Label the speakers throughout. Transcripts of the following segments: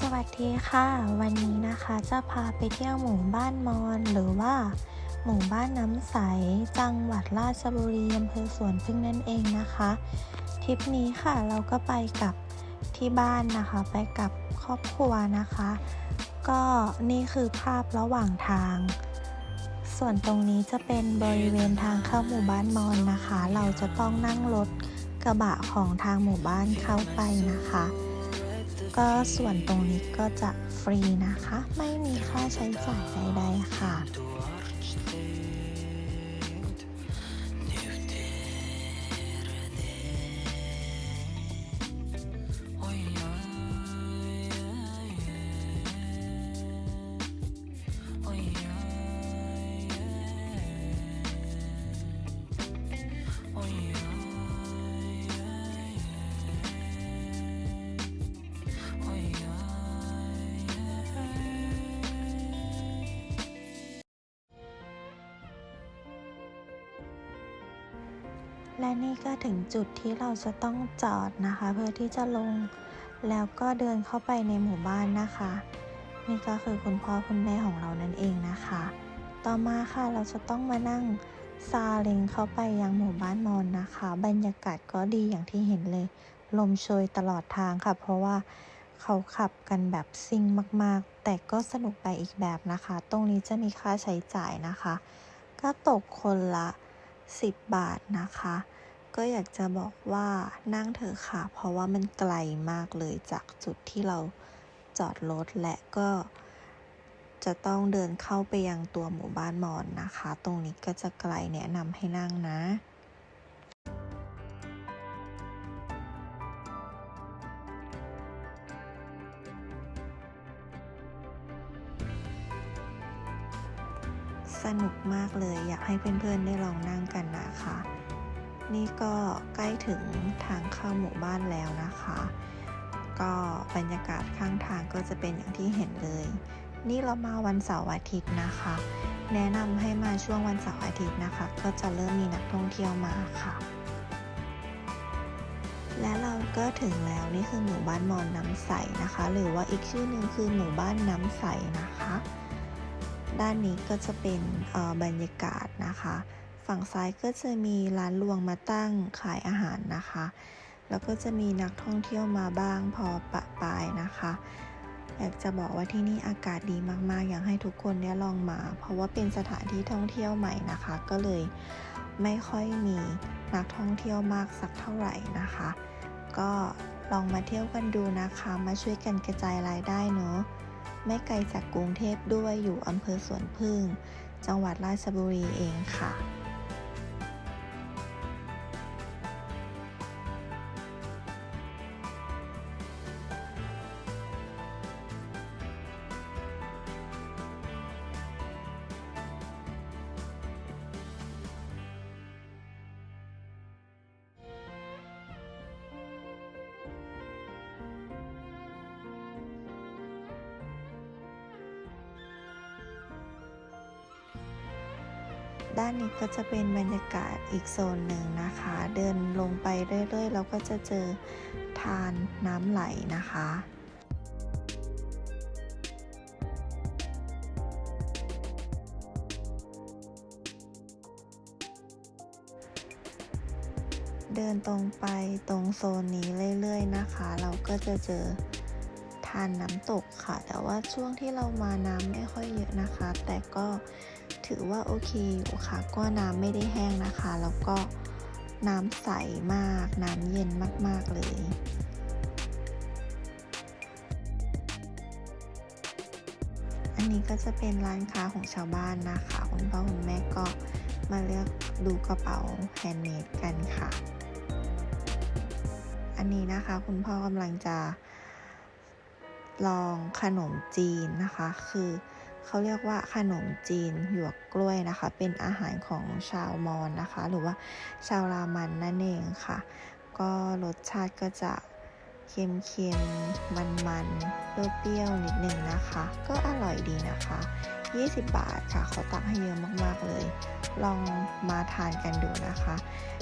Speaker 1: สวัสดีค่ะ วันนี้นะคะจะพาไปเที่ยวหมู่บ้านมอนหรือว่า หมู่บ้านน้ำใส จังหวัดราชบุรีอำเภอสวนพึ่งนั่นเองนะคะทริปนี้ค่ะเราก็ไปกับที่บ้านนะคะ ไปกับครอบครัวนะคะ ก็นี่คือภาพระหว่างทาง ส่วนตรงนี้จะเป็นบริเวณทางเข้าหมู่บ้านมอนนะคะ เราจะต้องนั่งรถกระบะของทางหมู่บ้านเข้าไปนะคะ ก็ส่วนตรงนี้ก็จะฟรีนะคะ ไม่มีค่าใช้จ่ายใดๆค่ะ และนี่ก็ถึงจุดที่เราจะต้องจอดนะคะ เพื่อที่จะลง แล้วก็เดินเข้าไปในหมู่บ้านนะคะ นี่ก็คือคุณพ่อคุณแม่ของเรานั่นเองนะคะ ต่อมาค่ะเราจะต้องมานั่งซาเล้งเข้าไปยังหมู่บ้านมอนนะคะ บรรยากาศก็ดีอย่างที่เห็นเลย ลมโชยตลอดทางค่ะ เพราะว่าเขาขับกันแบบซิ่งมากๆ แต่ก็สนุกไปอีกแบบนะคะ ตรงนี้จะมีค่าใช้จ่ายนะคะ ก็ตกคนละ 10 บาทนะคะ ก็อยากจะบอกว่านั่งเถอะค่ะ เพราะว่ามันไกลมากเลยจากจุดที่เราจอดรถและก็จะต้องเดินเข้าไปยังตัวหมู่บ้านมอนนะคะ ตรงนี้ก็จะไกลแนะนำให้นั่งนะ สนุกมากเลย อยากให้เพื่อนๆได้ลองนั่งกันนะคะ นี่ก็ใกล้ถึงทางเข้าหมู่บ้านแล้วนะคะ ก็บรรยากาศข้างทางก็จะเป็นอย่างที่เห็นเลย นี่เรามาวันเสาร์อาทิตย์นะคะ แนะนำให้มาช่วงวันเสาร์อาทิตย์นะคะ ก็จะเริ่มมีนักท่องเที่ยวมาค่ะ และเราก็ถึงแล้วนี่คือหมู่บ้านมอนน้ำใสนะคะ หรือว่าอีกชื่อหนึ่งคือหมู่บ้านน้ำใสนะคะ ด้านนี้ก็จะเป็นบรรยากาศนะคะ ฝั่งซ้ายก็จะมีร้านรวงมาตั้งขายอาหารนะคะ แล้วก็จะมีนักท่องเที่ยวมาบ้างพอปะปายนะคะอยากจะบอกว่าที่นี่อากาศดีมากๆ อยากให้ทุกคนได้ลองมา เพราะว่าเป็นสถานที่ท่องเที่ยวใหม่นะคะ ก็เลยไม่ค่อยมีนักท่องเที่ยวมากสักเท่าไหร่นะคะ ก็ลองมาเที่ยวกันดูนะคะ มาช่วยกันกระจายรายได้เนาะ ไม่ไกลจากกรุงเทพด้วยอยู่อำเภอสวนพึ่ง จังหวัดราชบุรีเองค่ะ ด้านนี้ก็จะเป็นบรรยากาศอีกโซนหนึ่งนะคะ เดินลงไปเรื่อยๆเราก็จะเจอทานน้ำไหลนะคะเดินตรงไปตรงโซนนี้เรื่อยๆนะคะ เราก็จะเจอทานน้ำตกค่ะ แต่ว่าช่วงที่เรามาน้ำไม่ค่อยเยอะนะคะ แต่ก็ ถือว่าโอเคอยู่ค่ะ ก็น้ำไม่ได้แห้งนะคะ แล้วก็น้ำใสมาก น้ำเย็นมาก ๆ เลยอันนี้ก็จะเป็นร้านค้าของชาวบ้านนะคะคุณพ่อคุณแม่ก็มาเลือกดูกระเป๋าแฮนด์เมดกันค่ะ อันนี้นะคะคุณพ่อกำลังจะลองขนมจีนนะคะ คือ เขาเรียกว่าขนมจีนหยวกกล้วยนะคะ เป็นอาหารของชาวมอญนะคะ หรือว่าชาวรามันนั่นเองค่ะ ก็รสชาติก็จะเค็มๆ มันๆ เปรี้ยวๆ นิดนึงนะคะ ก็อร่อยดีนะคะ 20 บาทค่ะ เขาตักให้เยอะมากๆเลย ลองมาทานกันดูนะคะ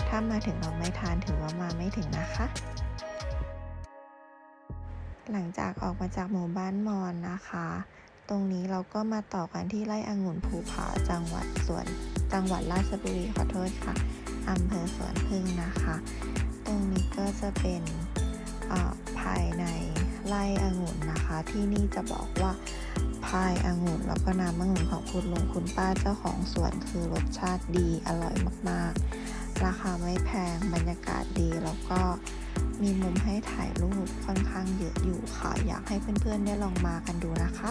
Speaker 1: ถ้ามาถึงเราไม่ทานถือว่ามาไม่ถึงนะคะ หลังจากออกมาจากหมู่บ้านมอนนะคะ ตรงนี้เราก็มาต่อกันที่ไร่องุ่นภูผาจังหวัดสวน จังหวัดราชบุรีขอโทษค่ะอำเภอสวนพึ่งนะคะ ตรงนี้ก็จะเป็นอ่าภายในไร่องุ่นนะคะ ที่นี่จะบอกว่าพายองุ่นแล้วก็น้ำองุ่นของคุณลุงคุณป้าเจ้าของสวนคือรสชาติดีอร่อยมากๆ ราคาไม่แพงบรรยากาศดีแล้วก็มีมุมให้ถ่ายรูปค่อนข้างเยอะอยู่ค่ะ อยากให้เพื่อนๆได้ลองมากันดูนะคะ